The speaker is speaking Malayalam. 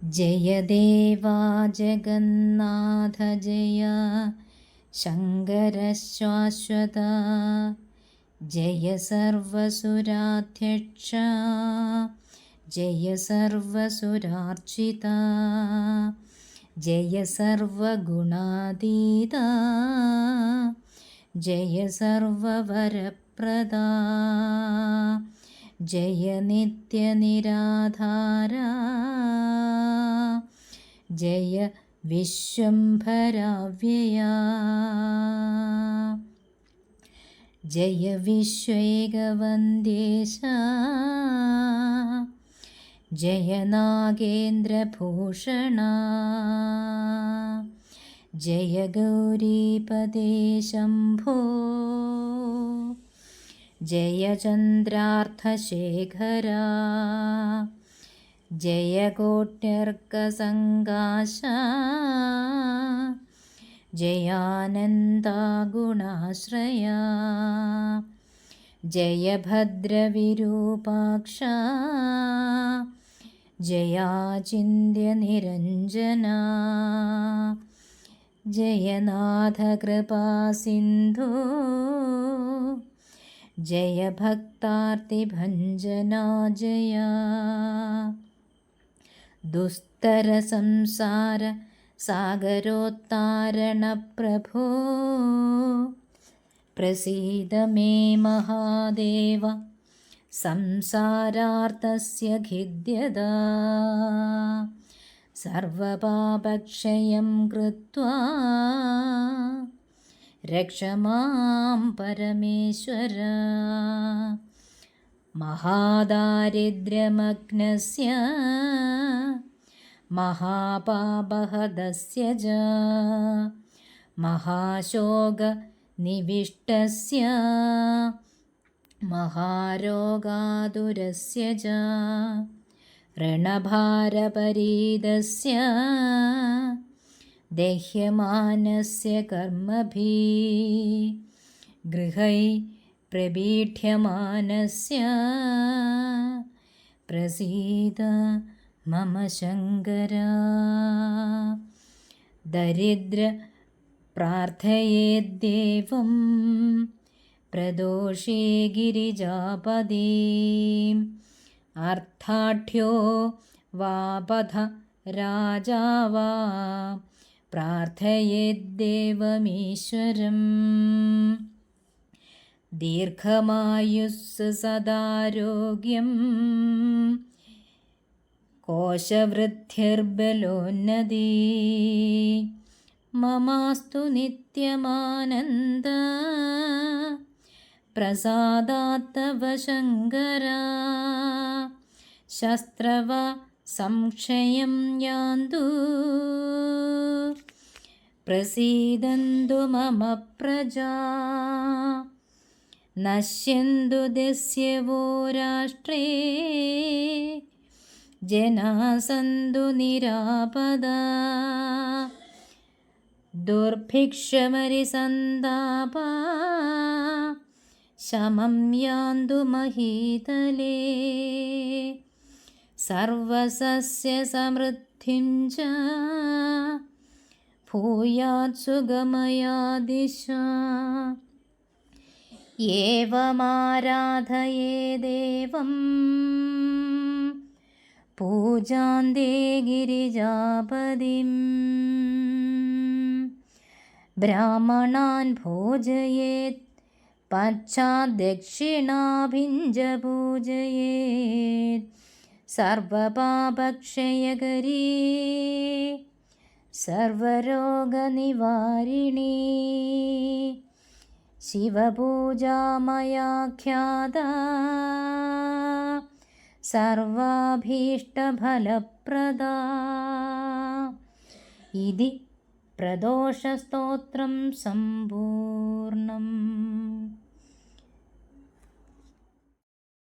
ജയദേവാ ജഗന്നാഥ ജയ ശങ്കരശാശ്വത ജയ സർവസുരാധ്യക്ഷ ജയ സർവസുരാർച്ചിത ജയ സർവഗുണാതീത ജയ സർവവരപ്രദ ജയ നിത്യനിരാധാരാ ജയ വിശ്വംഭരാവ്യയാ. ജയ വിശ്വൈകവന്ദേശ. ജയ നാഗേന്ദ്രഭൂഷണ. ജയ ഗൗരീപദേ ശംഭോ. ജയചന്ദ്രാർത്ഥശേഖരാ जय चन्द्रार्थशेखरा जय कोट्यर्कसङ्गाशा जयानन्दागुणाश्रया जय भद्रविरूपाक्षा जयाचिन्त्यनिरञ्जना जयनाथकृपासिन्धो जय ദുസ്തര സംസാര സാഗരോത്താരണ പ്രഭോ പ്രസീദ മേ മഹാദേവ സംസാരാർത്ഥസ്യ ഖിദ്യതാ. സർവപാപക്ഷയം കൃത്വാ. രക്ഷ മാം പരമേശ്വര. महादारिद्र्यमग्नस्य महापापहदस्य च महाशोकनिविष्टस्य महारोगादुरस्य च ऋणभारपरीदस्य देह्यमानस्य कर्मभिः गृहै प्रबीढ्यमानस्य प्रसीद मम शङ्कर दरिद्रप्रार्थयेद्देवं प्रदोषे गिरिजापदीम् अर्थाढ्यो वापथ राजा वा प्रार्थयेद्देवमीश्वरम् दीर्घमायुः दीर्घमायुस्सुसदाग्यं कोशवृद्ध्यर्बलोन्नदी ममास्तु नित्यमानन्द प्रसादात्तव शङ्करा शस्त्रव संक्षयं यान्तु प्रसीदन्तु मम प्रजा നശ്യന്തു ദസ്യവോ രാഷ്ട്രേ ജനാ സന്തു നിരാപദ ദുർഭിക്ഷമരിസന്താപ ശമം യാന്തു മഹീതലേ. സർവസസ്യസമൃദ്ധിം ച ഭൂയാത് सुगमया ദിശ ഏവമാരാധയേ ദേവം. പൂജാന്തേ ഗിരിജാപതിം. ബ്രാഹ്മണാൻ ഭോജയേത് പശ്ചാദക്ഷിണാഭിഞ്ച പൂജയേത് സർവപാപക്ഷയകരീ സർവരോഗനിവാരിണീ. शिवपूजामया ख्याता। सर्वाभीष्टफलप्रदा। इति प्रदोषस्तोत्रं सम्पूर्णम्।